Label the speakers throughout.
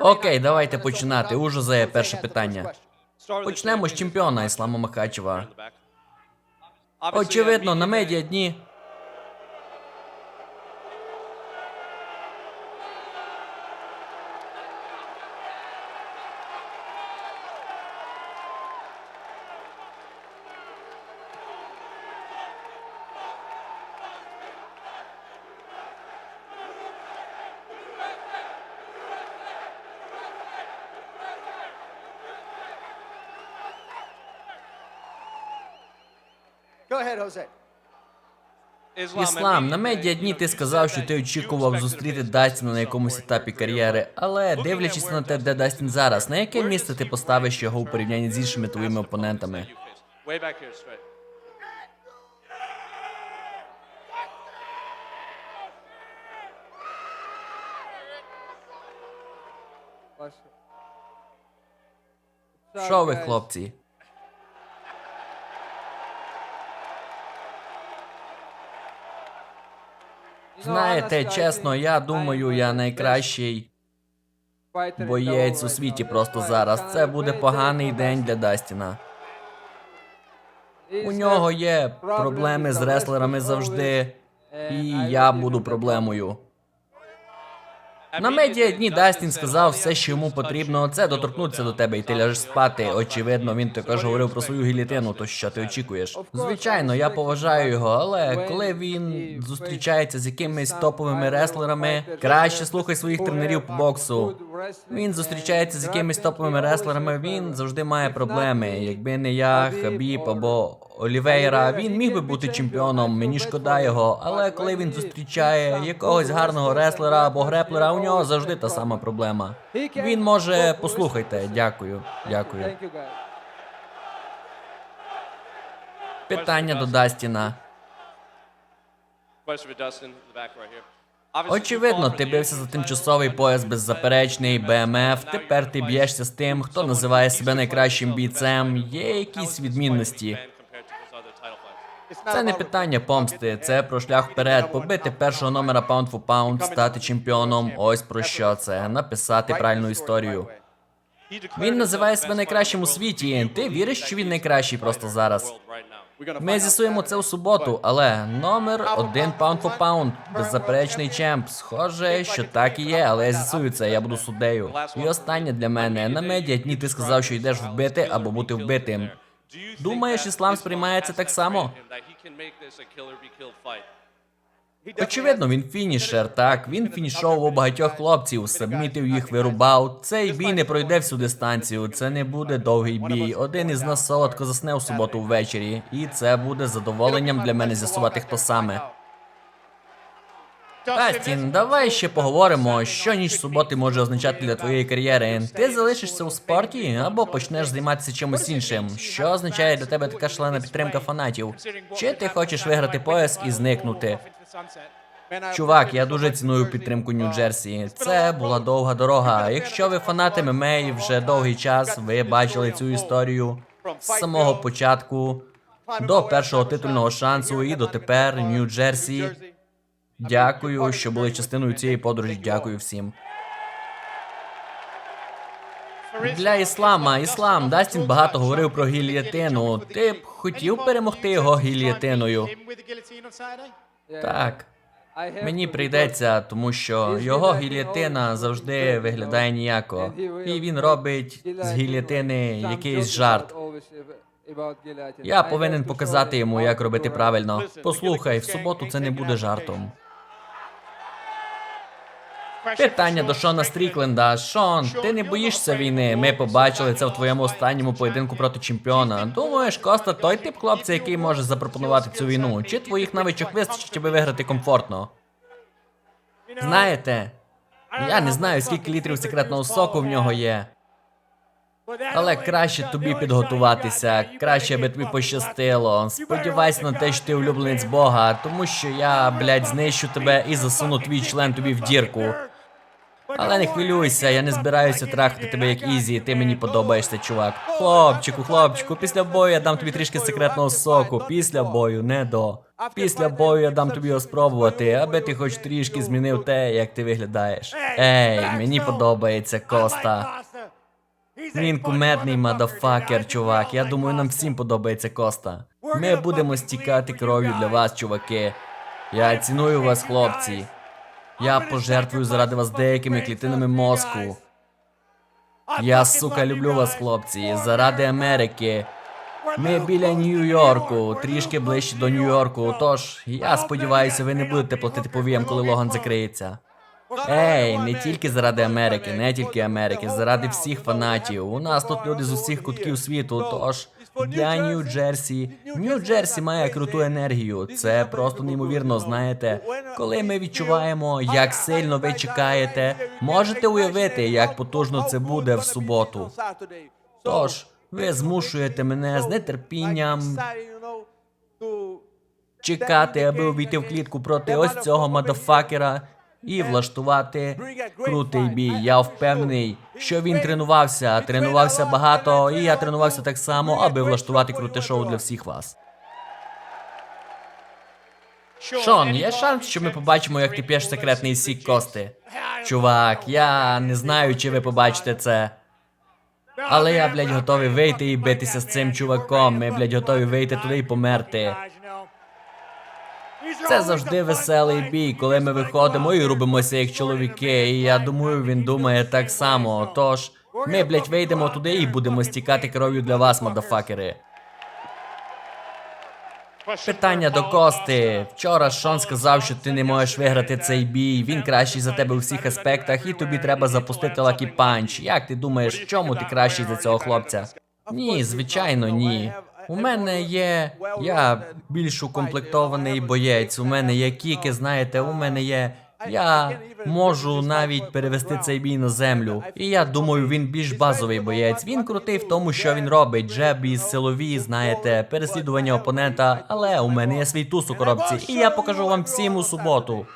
Speaker 1: Окей, давайте починати. У Жозе перше питання. Почнемо з чемпіона Іслама Махачева. Очевидно, на медіа дні. Іслам, на медіа дні ти сказав, що ти очікував зустріти Дастіна на якомусь етапі кар'єри, але дивлячись на те, де Дастін зараз, на яке місце ти поставиш його у порівнянні з іншими твоїми опонентами? Що ви, хлопці? Знаєте, чесно, я думаю, я найкращий боєць у світі просто зараз. Це буде поганий день для Дастіна. У нього є проблеми з реслерами завжди, і я буду проблемою. На медіа дні Дастін сказав все, що йому потрібно, це доторкнутися до тебе, і ти ляжеш спати. Очевидно, він також говорив про свою гілітину. То що ти очікуєш? Звичайно, я поважаю його, але коли він зустрічається з якимись топовими реслерами, краще слухай своїх тренерів по боксу. Він зустрічається з якимись топовими реслерами. Він завжди має проблеми. Якби не я, Хабіб або Олівейра, він міг би бути чемпіоном. Мені шкода його. Але коли він зустрічає якогось гарного реслера або греплера, у нього завжди та сама проблема. Він може послухайте. Дякую, дякую. Питання до Дастіна. Очевидно, ти бився за тимчасовий пояс беззаперечний, БМФ. Тепер ти б'єшся з тим, хто називає себе найкращим бійцем. Є якісь відмінності. Це не питання помсти, це про шлях вперед, побити першого номера паунд фу паунд, стати чемпіоном. Ось про що це. Написати правильну історію. Він називає себе найкращим у світі. Ти віриш, що він найкращий просто зараз? Ми з'ясуємо це у суботу, але номер один паунд фо паунд, беззаперечний чемп. Схоже, що так і є, але я з'ясую це, я буду суддею. І останнє для мене на медіа дні ти сказав, що йдеш вбити або бути вбитим. Думаєш, іслам сприймається так само? Очевидно, він фінішер, так. Він фінішовував багатьох хлопців, сабмітив їх, вирубав. Цей бій не пройде всю дистанцію. Це не буде довгий бій. Один із нас солодко засне у суботу ввечері, і це буде задоволенням для мене з'ясувати, хто саме. Тастін, давай ще поговоримо, що ніч суботи може означати для твоєї кар'єри. Ти залишишся у спорті або почнеш займатися чимось іншим. Що означає для тебе така шалена підтримка фанатів? Чи ти хочеш виграти пояс і зникнути? Чувак, я дуже ціную підтримку Нью-Джерсі. Це була довга дорога. Якщо ви фанати ММА вже довгий час, ви бачили цю історію з самого початку до першого титульного шансу і дотепер Нью-Джерсі. Дякую, що були частиною цієї подорожі. Дякую всім. Для іслама, іслам, Дастін багато говорив про гільятину. Ти б хотів перемогти його гільятиною? Так. Мені прийдеться, тому що його гільятина завжди виглядає ніяко. І він робить з гільятини якийсь жарт. Я повинен показати йому, як робити правильно. Послухай, в суботу це не буде жартом. Питання до Шона Стрікленда. Шон, ти не боїшся війни? Ми побачили це в твоєму останньому поєдинку проти чемпіона. Думаєш, Коста той тип хлопця, який може запропонувати цю війну? Чи твоїх навичок вистачить, аби виграти комфортно? Знаєте, я не знаю, скільки літрів секретного соку в нього є. Але краще тобі підготуватися, краще би тобі пощастило. Сподівайся на те, що ти улюбленець Бога, тому що я, блядь, знищу тебе і засуну твій член тобі в дірку. Але не хвилюйся, я не збираюся трахати тебе як Ізі, ти мені подобаєшся, чувак. Хлопчику, хлопчику, після бою я дам тобі трішки секретного соку. Після бою, не до. Після бою я дам тобі його спробувати, аби ти хоч трішки змінив те, як ти виглядаєш. Ей, мені подобається Коста. Він кумедний мадафакер, чувак. Я думаю, нам всім подобається Коста. Ми будемо стікати кров'ю для вас, чуваки. Я ціную вас, хлопці. Я пожертвую заради вас деякими клітинами мозку. Я, сука, люблю вас, хлопці, заради Америки. Ми біля Нью-Йорку, трішки ближче до Нью-Йорку. Тож я сподіваюся, ви не будете платити повіям, коли Логан закриється. Ей, не тільки заради Америки, не тільки Америки, заради всіх фанатів. У нас тут люди з усіх кутків світу. Тож для Нью-Джерсі. Нью-Джерсі має круту енергію. Це просто неймовірно, знаєте. Коли ми відчуваємо, як сильно ви чекаєте, можете уявити, як потужно це буде в суботу. Тож, ви змушуєте мене з нетерпінням чекати, аби увійти в клітку проти ось цього мадафакера і влаштувати крутий бій. Я впевнений, що він тренувався, тренувався багато, і я тренувався так само, аби влаштувати круте шоу для всіх вас. Шон, є шанс, що ми побачимо, як ти п'єш секретний сік Кости. Чувак, я не знаю, чи ви побачите це. Але я, блядь, готовий вийти і битися з цим чуваком. Ми, блядь, готові вийти туди і померти. Це завжди веселий бій, коли ми виходимо і рубимося як чоловіки. І я думаю, він думає так само. Тож, ми, блядь, вийдемо туди і будемо стікати кров'ю для вас, мадафакери. Питання до Кости. Вчора Шон сказав, що ти не можеш виграти цей бій. Він кращий за тебе у всіх аспектах, і тобі треба запустити лакі панч. Як ти думаєш, чому ти кращий за цього хлопця? Ні, звичайно, ні. У мене є. Я більш укомплектований боєць. У мене є кіки, знаєте, у мене є. Я можу навіть перевести цей бій на землю. І я думаю, він більш базовий боєць. Він крутий в тому, що він робить. Джебі, силові, знаєте, переслідування опонента. Але у мене є свій туз у коробці, і я покажу вам всім у суботу.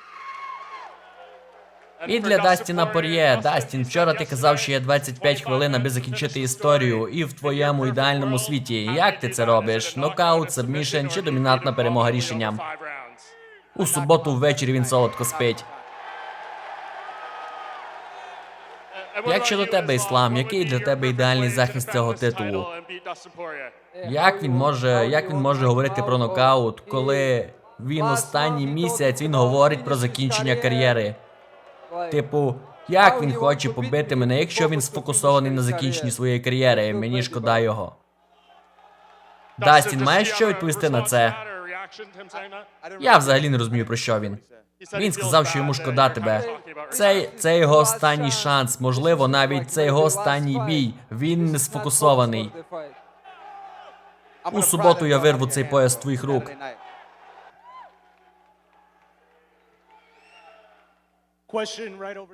Speaker 1: І для Дастіна Пор'є, Дастін, вчора ти казав, що є 25 хвилин, аби закінчити історію, і в твоєму ідеальному світі. Як ти це робиш? Нокаут, сабмішен чи домінантна перемога рішенням? У суботу ввечері він солодко спить.
Speaker 2: Як щодо тебе, іслам, який для тебе ідеальний захист цього титулу?
Speaker 1: Як він може, як він може говорити про нокаут, коли він останній місяць він говорить про закінчення кар'єри? Типу, як він хоче побити мене, якщо він сфокусований на закінченні своєї кар'єри? Мені шкода його.
Speaker 2: Дастін, маєш що відповісти на це?
Speaker 1: Я взагалі не розумію про що він. Він сказав, що йому шкода тебе. Це, це його останній шанс. Можливо, навіть це його останній бій. Він не сфокусований.
Speaker 3: У суботу я вирву цей пояс з твоїх рук.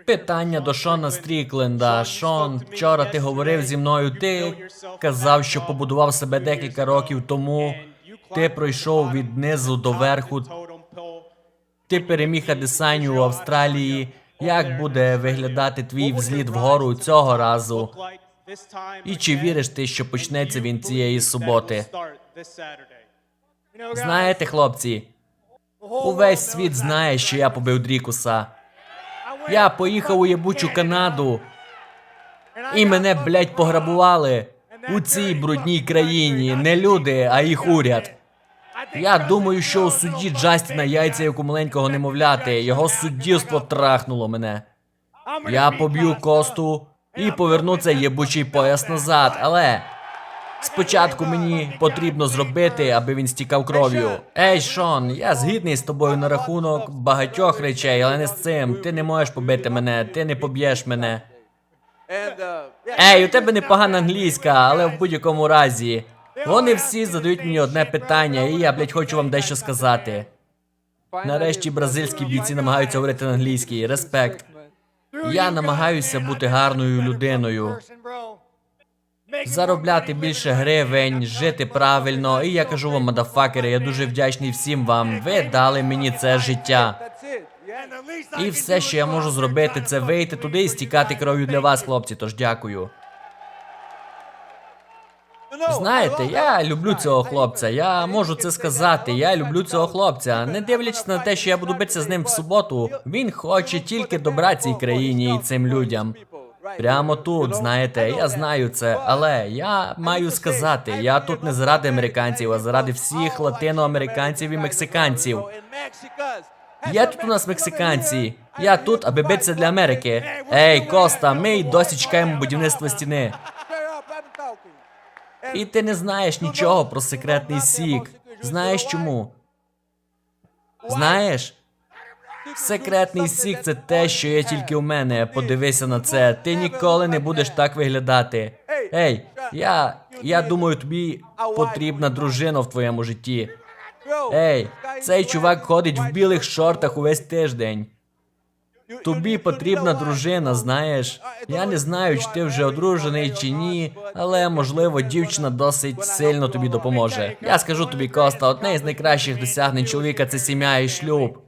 Speaker 1: Питання до Шона Стрікленда. Шон, вчора ти говорив зі мною. Ти казав, що побудував себе декілька років тому. Ти пройшов від низу до верху. Ти переміг Адесаню у Австралії. Як буде виглядати твій взліт вгору цього разу? І чи віриш ти, що почнеться він цієї суботи? Знаєте, хлопці, увесь світ знає, що я побив Дрікуса. Я поїхав у єбучу Канаду, і мене, блядь, пограбували у цій брудній країні. Не люди, а їх уряд. Я думаю, що у судді Джастіна яйця як у маленького немовляти. Його суддівство трахнуло мене. Я поб'ю косту і поверну цей єбучий пояс назад, але. Спочатку мені потрібно зробити, аби він стікав кров'ю. Ей, Шон, я згідний з тобою на рахунок багатьох речей, але не з цим. Ти не можеш побити мене, ти не поб'єш мене. Ей, у тебе непогана англійська, але в будь-якому разі. Вони всі задають мені одне питання, і я, блядь, хочу вам дещо сказати. Нарешті бразильські бійці намагаються говорити на англійській. Респект. Я намагаюся бути гарною людиною. Заробляти більше гривень, жити правильно. І я кажу вам, мадафакери, я дуже вдячний всім вам. Ви дали мені це життя. І все, що я можу зробити, це вийти туди і стікати кров'ю для вас, хлопці. Тож дякую. Знаєте, я люблю цього хлопця. Я можу це сказати. Я люблю цього хлопця. Не дивлячись на те, що я буду битися з ним в суботу, він хоче тільки добра цій країні і цим людям. Прямо тут, знаєте, я знаю це, але я маю сказати, я тут не заради американців, а заради всіх латиноамериканців і мексиканців. Є тут у нас мексиканці. Я тут, аби битися для Америки. Ей, Коста, ми й досі чекаємо будівництва стіни. І ти не знаєш нічого про секретний сік. Знаєш чому? Знаєш? Секретний сік це те, що є тільки у мене. Подивися на це. Ти ніколи не будеш так виглядати. Ей, я. Я думаю, тобі потрібна дружина в твоєму житті. Ей, цей чувак ходить в білих шортах увесь тиждень. Тобі потрібна дружина, знаєш. Я не знаю, чи ти вже одружений чи ні, але можливо дівчина досить сильно тобі допоможе. Я скажу тобі, Коста, одне із найкращих досягнень чоловіка це сім'я і шлюб.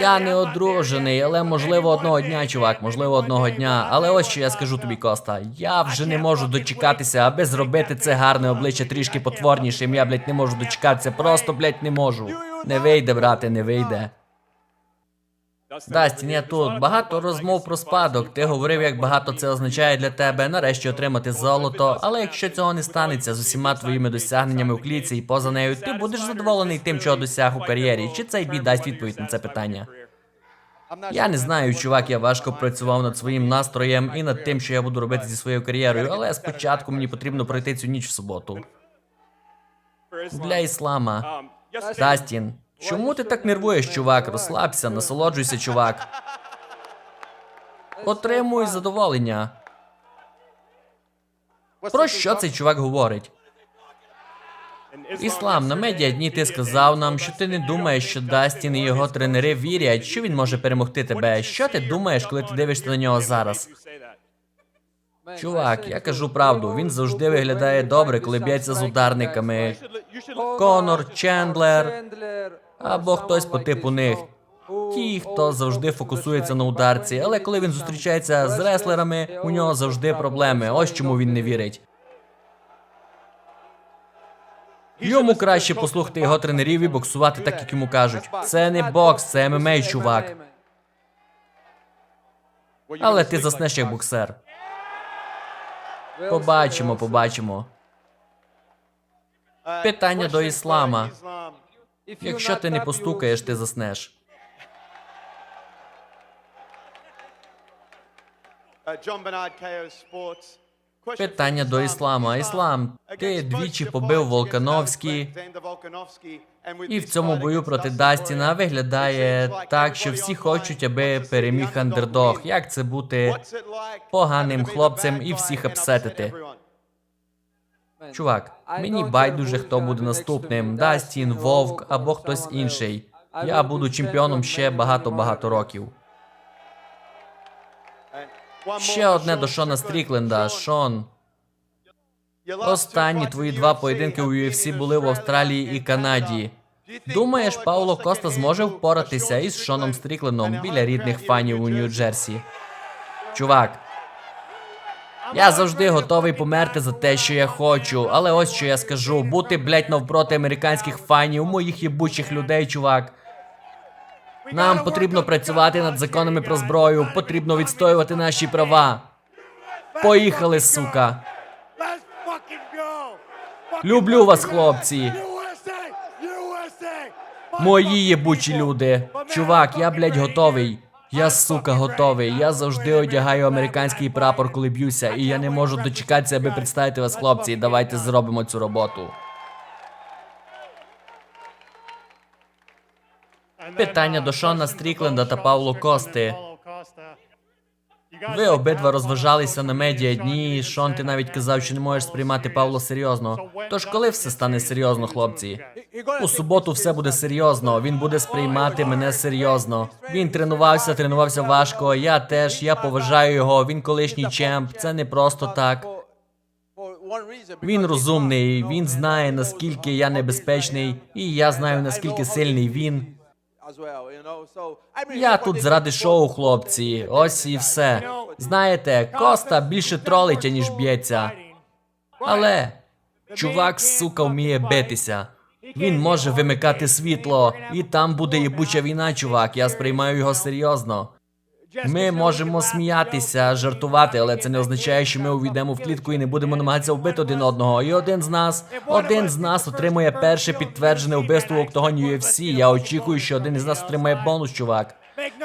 Speaker 1: Я не одружений, але можливо одного дня, чувак, можливо, одного дня. Але ось що я скажу тобі, Коста. Я вже не можу дочекатися, аби зробити це гарне обличчя трішки потворнішим. Я, блядь, не можу дочекатися. Просто, блядь, не можу. Не вийде, брате, не вийде. Дастін, я тут. Багато розмов про спадок. Ти говорив, як багато це означає для тебе. Нарешті отримати золото. Але якщо цього не станеться з усіма твоїми досягненнями у кліці і поза нею, ти будеш задоволений тим, чого досяг у кар'єрі. Чи цей бій дасть відповідь на це питання? Я не знаю, чувак, я важко працював над своїм настроєм і над тим, що я буду робити зі своєю кар'єрою, але спочатку мені потрібно пройти цю ніч в суботу. Для іслама. Дастін, чому ти так нервуєш, чувак? Розслабся, насолоджуйся, чувак. Отримуй задоволення. Про що цей чувак говорить? Іслам, на медіа дні ти сказав нам, що ти не думаєш, що Дастін і його тренери вірять, що він може перемогти тебе. Що ти думаєш, коли ти дивишся на нього зараз? Чувак, я кажу правду, він завжди виглядає добре, коли б'ється з ударниками. Конор, Чендлер або хтось по типу них. Ті, хто завжди фокусується на ударці, але коли він зустрічається з реслерами, у нього завжди проблеми. Ось чому він не вірить. Йому краще послухати його тренерів і боксувати так, як йому кажуть. Це не бокс, це ММА, чувак. Але ти заснеш як боксер. Побачимо, побачимо. Питання до іслама. Якщо ти не постукаєш, ти заснеш. Питання до іслама. Іслам, ти двічі побив Волкановський, і в цьому бою проти Дастіна виглядає так, що всі хочуть, аби переміг андердог. Як це бути поганим хлопцем і всіх апсетити? Чувак, мені байдуже, хто буде наступним: Дастін, Вовк або хтось інший. Я буду чемпіоном ще багато-багато років. Ще одне до Шона Стрікленда. Шон, останні твої два поєдинки у UFC були в Австралії і Канаді. Думаєш, Пауло Коста зможе впоратися із Шоном Стріклендом біля рідних фанів у Нью-Джерсі? Чувак, я завжди готовий померти за те, що я хочу, але ось що я скажу: бути, блять, навпроти американських фанів, моїх єбучих людей, чувак. Нам потрібно працювати над законами про зброю, потрібно відстоювати наші права. Поїхали, сука. Люблю вас, хлопці. Мої єбучі люди. Чувак, я, блядь, готовий. Я, сука, готовий. Я завжди одягаю американський прапор, коли б'юся, і я не можу дочекатися, аби представити вас, хлопці. Давайте зробимо цю роботу. Питання до Шона Стрікленда та Павло Кости. Ви обидва розважалися на медіа дні. Шон, ти навіть казав, що не можеш сприймати Павло серйозно. Тож коли все стане серйозно, хлопці? У суботу все буде серйозно. Він буде сприймати мене серйозно. Він тренувався, тренувався важко. Я теж, я поважаю його. Він колишній чемп. Це не просто так. Він розумний. Він знає наскільки я небезпечний, і я знаю наскільки сильний він. Я тут заради шоу, хлопці. Ось і все. Знаєте, Коста більше тролить, ніж б'ється. Але чувак, сука, вміє битися. Він може вимикати світло, і там буде єбуча війна, чувак. Я сприймаю його серйозно. Ми можемо сміятися, жартувати, але це не означає, що ми увійдемо в клітку і не будемо намагатися вбити один одного. І один з нас, один з нас отримує перше підтверджене вбивство в октагоні UFC. Я очікую, що один із нас отримає бонус, чувак.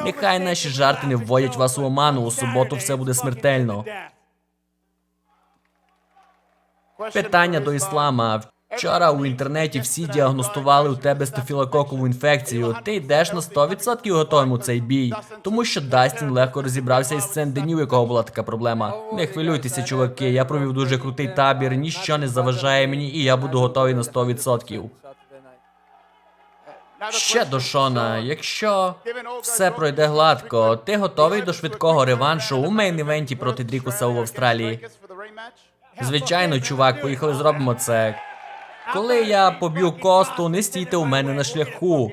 Speaker 1: Нехай наші жарти не вводять вас у оману. У суботу все буде смертельно. Питання до іслама. Вчора у інтернеті всі діагностували у тебе стафілококову інфекцію. Ти йдеш на 100% готовим у цей бій, тому що Дастін легко розібрався із Сен-Дені, у якого була така проблема. Не хвилюйтеся, чуваки. Я провів дуже крутий табір, ніщо не заважає мені, і я буду готовий на 100%. Ще до Шона, якщо все пройде гладко, ти готовий до швидкого реваншу у мейн-івенті проти Дрікуса в Австралії? Звичайно, чувак, поїхали зробимо це. Коли я поб'ю косту, не стійте у мене на шляху.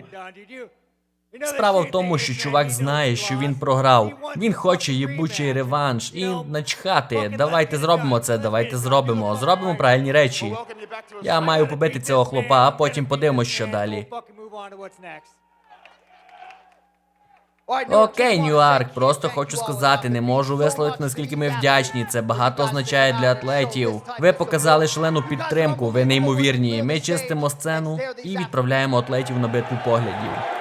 Speaker 1: Справа в тому, що чувак знає, що він програв. Він хоче їбучий реванш і начхати. Давайте зробимо це, давайте зробимо. Зробимо правильні речі. Я маю побити цього хлопа, а потім подивимось, що далі. Окей, Ньюарк, просто хочу сказати, не можу висловити, наскільки ми вдячні. Це багато означає для атлетів. Ви показали шалену підтримку, ви неймовірні. Ми чистимо сцену і відправляємо атлетів на битву поглядів.